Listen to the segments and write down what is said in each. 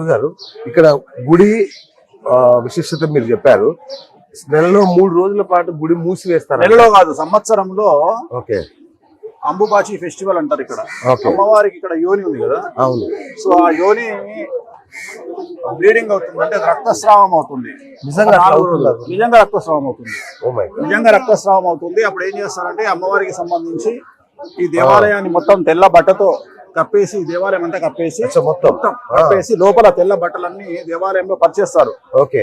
గురుగారు ఇక్కడ గుడి ఆ, విశిష్టత మీరు చెప్పారు. నెలలో మూడు రోజుల పాటు గుడి మూసివేస్తారు నెలలో కాదు సంవత్సరంలో ఓకే. అంబుబాచి ఫెస్టివల్ అంటారు ఇక్కడ. అమ్మవారికి ఇక్కడ యోని ఉంది కదా? అవును. సో ఆ యోని బ్లీడింగ్ అవుతుంది అంటే రక్తస్రావం అవుతుంది. నిజంగా? నిజంగా రక్తస్రావం అవుతుంది. గాడ్ నిజంగా రక్తస్రావం అవుతుంది. అప్పుడు ఏం చేస్తారంటే అమ్మవారికి సంబంధించి ఈ దేవాలయాన్ని మొత్తం తెల్ల బట్టతో కప్పేసి దేవాలయం అంతా కప్పేసి మొత్తం. కప్పేసి లోపల తెల్ల బట్టలన్నీ దేవాలయంలో పరిచేస్తారు. ఓకే.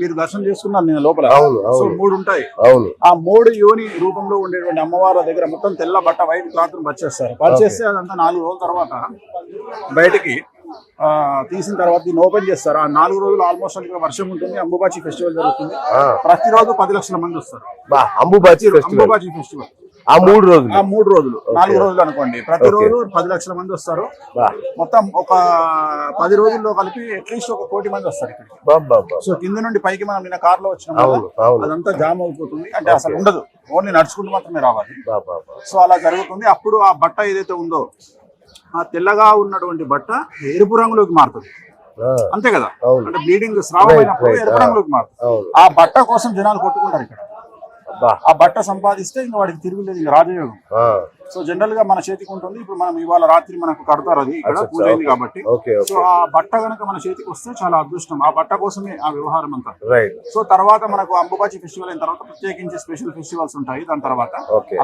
మీరు దర్శనం చేసుకున్నారు నేను లోపల. సో మూడు ఉంటాయి. అవును. ఆ మూడు యోని రూపంలో ఉండేటువంటి అమ్మవారి దగ్గర మొత్తం తెల్ల బట్ట వైట్ క్లాత్ పరిచేస్తారు. పరిచేస్తే అదంతా నాలుగు రోజుల తర్వాత బయటికి ఆ, తీసిన తర్వాత దీన్ని ఓపెన్ చేస్తారు. ఆ నాలుగు రోజులు ఆల్మోస్ట్ ఇక్కడ వర్షం ఉంటుంది అంబుబాచి ఫెస్టివల్ జరుగుతుంది. ప్రతిరోజు పది లక్షల మంది వస్తారు. అంబుబాచి అంబుబాచి ఫెస్టివల్. ఆ మూడు రోజులు. ఆ మూడు రోజులు. నాలుగు రోజులు అనుకోండి. ప్రతిరోజు పది లక్షల మంది వస్తారు. మొత్తం ఒక పది రోజుల్లో కలిపి అట్లీస్ట్ ఒక కోటి మంది వస్తారు ఇక్కడికి. సో కింద నుండి పైకి మనం నిన్న కార్లో వచ్చినాం అదంతా జామ్ అయిపోతుంది. అంటే అసలు ఉండదు. ఓన్లీ నడుచుకుంటూ మాత్రమే రావాలి. సో అలా జరుగుతుంది. అప్పుడు ఆ బట్ట ఏదైతే ఉందో ఆ తెల్లగా ఉన్నటువంటి బట్ట ఎరుపు రంగులోకి మారుతుంది. అంతే కదా. అంటే బ్లీడింగ్ స్రావం అయినప్పుడు. ఎరుపు. రంగులోకి మారుతుంది. ఆ బట్ట కోసం జనాలు కొట్టుకుంటారు ఇక్కడ. ఆ బట్ట సంపాదిస్తే ఇంకా వాడికి తిరుగులేదు ఇంకా రాజయోగం. సో జనరల్గా మన చేతికి ఉంటుంది. ఇప్పుడు మనం ఇవాళ రాత్రి మనకు కడతారు అది ఇక్కడ పూజ అయింది. కాబట్టి. సో ఆ బట్ట గనక మన చేతికి వస్తే చాలా అదృష్టం. ఆ బట్ట కోసమే ఆ వ్యవహారం అంతా. సో తర్వాత మనకు అంబుబాచి ఫెస్టివల్ అయిన తర్వాత ప్రత్యేకించి స్పెషల్ ఫెస్టివల్స్ ఉంటాయి దాని తర్వాత.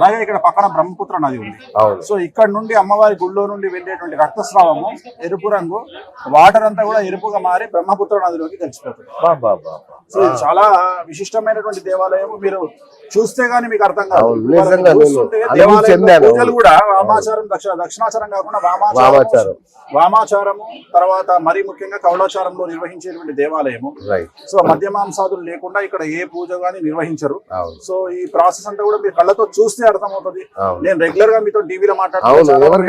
అలాగే ఇక్కడ పక్కన బ్రహ్మపుత్ర నది ఉంది. సో ఇక్కడ నుండి అమ్మవారి గుళ్ళో నుండి వెళ్ళేటువంటి రక్తస్రావము ఎరుపు రంగు వాటర్ అంతా కూడా ఎరుపుగా మారి బ్రహ్మపుత్ర నదిలోకి కలిసిపోతుంది. సో చాలా విశిష్టమైనటువంటి దేవాలయం మీరు చూస్తే గానీ మీకు అర్థం కాదు. పూజలు కూడా వామాచారం దక్ష దక్షిణాచారం కాకుండా వామాచారం. వామాచారం. వామాచారము తర్వాత మరీ ముఖ్యంగా కౌలాచారంలో నిర్వహించేటువంటి దేవాలయము. సో మద్య మాంసాదులు లేకుండా ఇక్కడ ఏ పూజ గానీ నిర్వహించరు. సో ఈ ప్రాసెస్ అంతా కూడా మీరు కళ్ళతో చూస్తే అర్థమవుతుంది. అవును. నేను రెగ్యులర్గా మీతో టీవీలో మాట్లాడుతున్నాను అర్థం.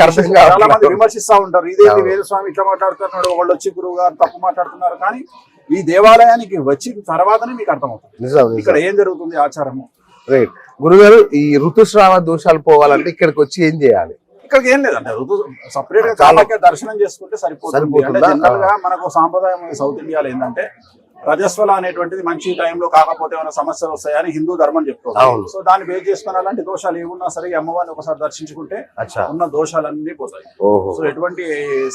చాలా మంది విమర్శిస్తా ఉంటారు. ఇదేంటి అవును. వేరే స్వామి ఇట్లా మాట్లాడుతున్నాడు వాళ్ళు వచ్చి గురువు గారు తప్పు మాట్లాడుతున్నారు. కానీ ఈ దేవాలయానికి వచ్చి తర్వాతనే మీకు అర్థమవుతుంది. ఇక్కడ ఏం జరుగుతుంది ఆచారము? రైట్. గురుగారు ఈ ఋతుస్రావ దోషాలు పోవాలంటే ఇక్కడికి వచ్చి ఏం చేయాలి? ఇక్కడికి ఏం లేదండి. ఋతు సపరేట్గా దర్శనం చేసుకుంటే సరిపోతుంది. అంటే? జనరల్గా మనకు సాంప్రదాయం సౌత్ ఇండియాలో ఏంటంటే రజస్వల అనేటువంటిది మంచి టైంలో కాకపోతే ఏమైనా సమస్యలు వస్తాయని హిందూ ధర్మం చెప్తుంది. సో దాన్ని బేస్ చేసుకుని అలాంటి దోషాలు ఏమున్నా సరే అమ్మవారిని ఒకసారి దర్శించుకుంటే ఉన్న దోషాలన్నీ పోతాయి. సో ఎటువంటి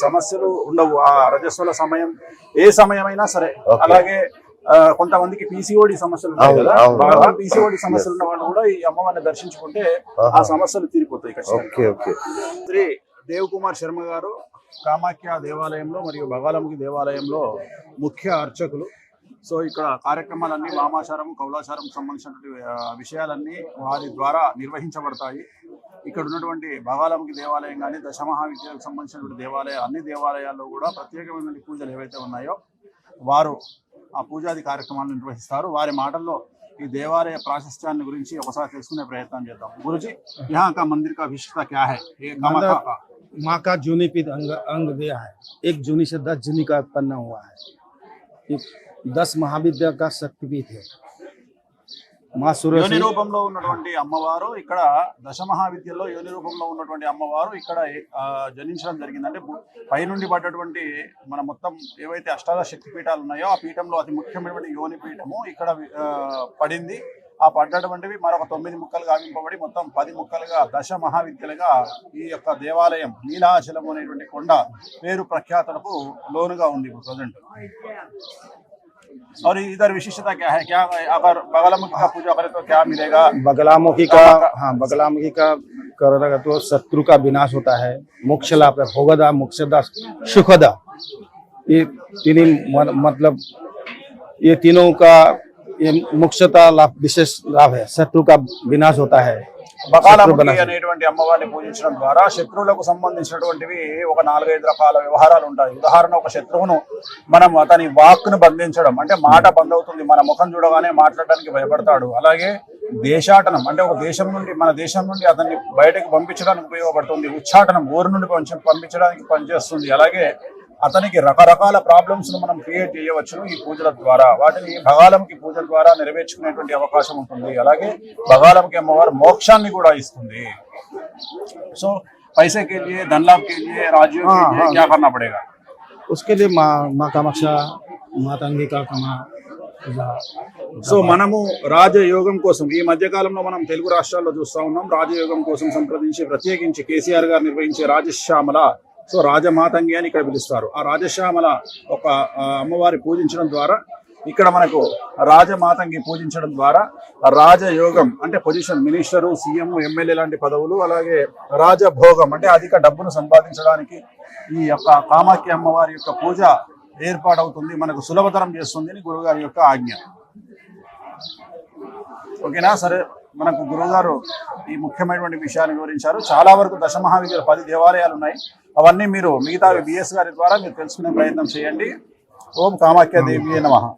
సమస్యలు ఉండవు. ఆ రజస్వల సమయం ఏ సమయమైనా సరే. అలాగే కొంతమందికి పీసీఓడి సమస్యలు ఉన్నాయి కదా. బాగా. పీసీఓడి సమస్యలు ఉన్న వాళ్ళు కూడా ఈ అమ్మవారిని దర్శించుకుంటే ఆ. సమస్యలు తీరిపోతాయి ఖచ్చితంగా. Okay okay. శ్రీ దేవ్ కుమార్ శర్మ గారు కామాఖ్య దేవాలయంలో మరియు బగాలముఖి దేవాలయంలో ముఖ్య అర్చకులు. సో ఇక్కడ కార్యక్రమాలన్నీ వామాచారం కౌలాచారం సంబంధించినటువంటి విషయాలన్నీ వారి ద్వారా నిర్వహించబడతాయి. ఇక్కడ ఉన్నటువంటి బగాలముఖి దేవాలయం కానీ దశమహావిద్యాలకు సంబంధించినటువంటి దేవాలయ అన్ని దేవాలయాల్లో కూడా ప్రత్యేకమైనటువంటి పూజలు ఏవైతే ఉన్నాయో వారు ఆ పూజాది కార్యక్రమాలను నిర్వహిస్తారు వారి మాటల్లో ఈ దేవాలయ ప్రాశస్త్యాన్ని గురించి ఒకసారి తెలుసుకునే ప్రయత్నం చేద్దాం గురుజీ यहाँ का मंदिर का विशिष्टता क्या है ये कामाख्या का माँ का जूनीपीठ अंग अंग दिया है एक जूनी से दस जूनी का उत्पन्न हुआ है ये दस महाविद्या का शक्तिपीठ है మా యోని రూపంలో ఉన్నటువంటి అమ్మవారు ఇక్కడ దశమహావిద్యలో యోని రూపంలో ఉన్నటువంటి అమ్మవారు ఇక్కడ జనించడం జరిగిందంటే పైనుండి పడ్డటువంటి మన మొత్తం ఏవైతే అష్టాద శక్తి పీఠాలు ఉన్నాయో ఆ పీఠంలో అతి ముఖ్యమైనటువంటి యోని పీఠము ఇక్కడ పడింది. ఆ పడ్డటువంటివి మరొక తొమ్మిది ముక్కలు కావింపబడి మొత్తం పది ముక్కలుగా దశ మహావిద్యలుగా ఈ యొక్క దేవాలయం నీలాచలం అనేటువంటి కొండ పేరు ప్రఖ్యాతలకు లోనుగా ఉంది ఇప్పుడు ప్రజెంట్. और इधर विशिष्टता क्या है? क्या अगर बगलामुखी का पूजा करें तो क्या मिलेगा? बगलामुखी का हाँ बगलामुखी का करेगा तो शत्रु का विनाश होता है। मोक्ष लाभ है भोगदा, मोक्षदा, सुखदा। ये तीन मतलब ये तीनों का ये ముఖ్యత లాభ లాభ శత్రు కా వినాశ హోతా అనేటువంటి అమ్మవారిని పూజించడం ద్వారా శత్రువులకు సంబంధించినటువంటివి ఒక నాలుగైదు రకాల వ్యవహారాలు ఉంటాయి. ఉదాహరణ ఒక శత్రువును మనం అతని వాక్ను బంధించడం అంటే మాట బంద్ అవుతుంది మన ముఖం చూడగానే మాట్లాడడానికి భయపడతాడు. అలాగే దేశాటనం అంటే ఒక దేశం నుండి మన దేశం నుండి అతన్ని బయటకు పంపించడానికి ఉపయోగపడుతుంది. ఉచ్చాటనం ఊరు నుండి పంపించడానికి పనిచేస్తుంది. అలాగే అతనికి రకరకాల ప్రాబ్లమ్స్ ను మనం క్రియేట్ చేయవచ్చును ఈ పూజల ద్వారా వాటిని భగాలంకి పూజల ద్వారా నెరవేర్చుకునేటువంటి అవకాశం ఉంటుంది అలాగే భగాలంకి అమ్మవారు మోక్షాన్ని కూడా ఇస్తుంది సో पैसे के लिए धन लाभ के लिए राज्यों के हाँ, लिए हाँ। क्या करना पड़ेगा उसके लिए माँ माँ कामाक्षा मातंगी का कमा पूजा సో మనము రాజయోగం కోసం ఈ మధ్య కాలంలో మనం తెలుగు రాష్ట్రాల్లో చూస్తా ఉన్నాం రాజయోగం కోసం సంప్రదించి ప్రత్యేకించి కేసీఆర్ గారు నిర్వహించే రాజశ్యామల సో రాజమాతంగి అని ఇక్కడ పిలుస్తారు. ఆ రాజశ్యామల ఒక అమ్మవారి పూజించడం ద్వారా ఇక్కడ మనకు రాజమాతంగి పూజించడం ద్వారా రాజయోగం అంటే పొజిషన్ మినిస్టరు సీఎం ఎమ్మెల్యే లాంటి పదవులు అలాగే రాజభోగం అంటే అధిక డబ్బును సంపాదించడానికి ఈ యొక్క కామాఖ్య అమ్మవారి యొక్క పూజ ఏర్పాటవుతుంది మనకు సులభతరం చేస్తుంది అని గురుగారి యొక్క ఆజ్ఞ. ఓకేనా? సరే. మనకు గురువుగారు ఈ ముఖ్యమైనటువంటి విషయాన్ని వివరించారు. చాలా వరకు దశమహావిద్యలు పది దేవాలయాలు ఉన్నాయి. అవన్నీ మీరు మిగతా బిఎస్ గారి ద్వారా మీరు తెలుసుకునే ప్రయత్నం చేయండి. ఓం కామాఖ్య దేవి నమః.